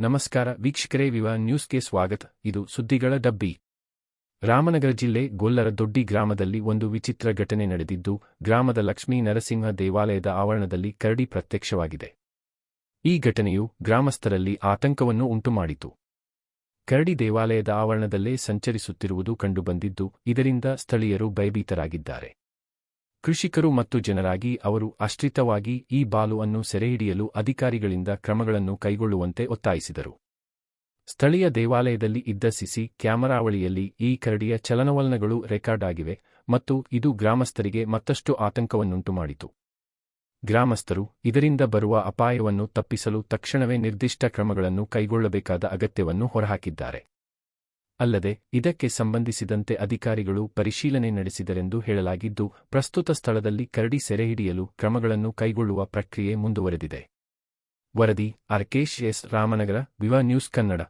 ನಮಸ್ಕಾರ ವೀಕ್ಷಕರೇ, ವಿವ ನ್ಯೂಸ್ಗೆ ಸ್ವಾಗತ. ಇದು ಸುದ್ದಿಗಳ ಡಬ್ಬಿ. ರಾಮನಗರ ಜಿಲ್ಲೆ ಗೊಲ್ಲರ ದೊಡ್ಡಿ ಗ್ರಾಮದಲ್ಲಿ ಒಂದು ವಿಚಿತ್ರ ಘಟನೆ ನಡೆದಿದ್ದು, ಗ್ರಾಮದ ಲಕ್ಷ್ಮೀ ನರಸಿಂಹ ದೇವಾಲಯದ ಆವರಣದಲ್ಲಿ ಕರಡಿ ಪ್ರತ್ಯಕ್ಷವಾಗಿದೆ. ಈ ಘಟನೆಯು ಗ್ರಾಮಸ್ಥರಲ್ಲಿ ಆತಂಕವನ್ನು ಉಂಟುಮಾಡಿತು. ಕರಡಿ ದೇವಾಲಯದ ಆವರಣದಲ್ಲೇ ಸಂಚರಿಸುತ್ತಿರುವುದು ಕಂಡುಬಂದಿದ್ದು, ಇದರಿಂದ ಸ್ಥಳೀಯರು ಭಯಭೀತರಾಗಿದ್ದಾರೆ. ಕೃಷಿಕರು ಮತ್ತು ಜನರಾಗಿ ಅವರು ಆಶ್ರಿತವಾಗಿ ಈ ಬಾಲು ಅನ್ನು ಸೆರೆಹಿಡಿಯಲು ಅಧಿಕಾರಿಗಳಿಂದ ಕ್ರಮಗಳನ್ನು ಕೈಗೊಳ್ಳುವಂತೆ ಒತ್ತಾಯಿಸಿದರು. ಸ್ಥಳೀಯ ದೇವಾಲಯದಲ್ಲಿ ಇದ್ದ ಸಿಸಿ ಕ್ಯಾಮರಾವಳಿಯಲ್ಲಿ ಈ ಕರಡಿಯ ಚಲನವಲನಗಳು ರೆಕಾರ್ಡ್ ಆಗಿವೆ ಮತ್ತು ಇದು ಗ್ರಾಮಸ್ಥರಿಗೆ ಮತ್ತಷ್ಟು ಆತಂಕವನ್ನುಂಟುಮಾಡಿತು. ಗ್ರಾಮಸ್ಥರು ಇದರಿಂದ ಬರುವ ಅಪಾಯವನ್ನು ತಪ್ಪಿಸಲು ತಕ್ಷಣವೇ ನಿರ್ದಿಷ್ಟ ಕ್ರಮಗಳನ್ನು ಕೈಗೊಳ್ಳಬೇಕಾದ ಅಗತ್ಯವನ್ನು ಹೊರಹಾಕಿದ್ದಾರೆ. ಅಲ್ಲದೆ ಇದಕ್ಕೆ ಸಂಬಂಧಿಸಿದಂತೆ ಅಧಿಕಾರಿಗಳು ಪರಿಶೀಲನೆ ನಡೆಸಿದರೆಂದು ಹೇಳಲಾಗಿದ್ದು, ಪ್ರಸ್ತುತ ಸ್ಥಳದಲ್ಲಿ ಕರಡಿ ಸೆರೆಹಿಡಿಯಲು ಕ್ರಮಗಳನ್ನು ಕೈಗೊಳ್ಳುವ ಪ್ರಕ್ರಿಯೆ ಮುಂದುವರೆದಿದೆ. ವರದಿ Arkesh S Ramanagara, viva news Kannada.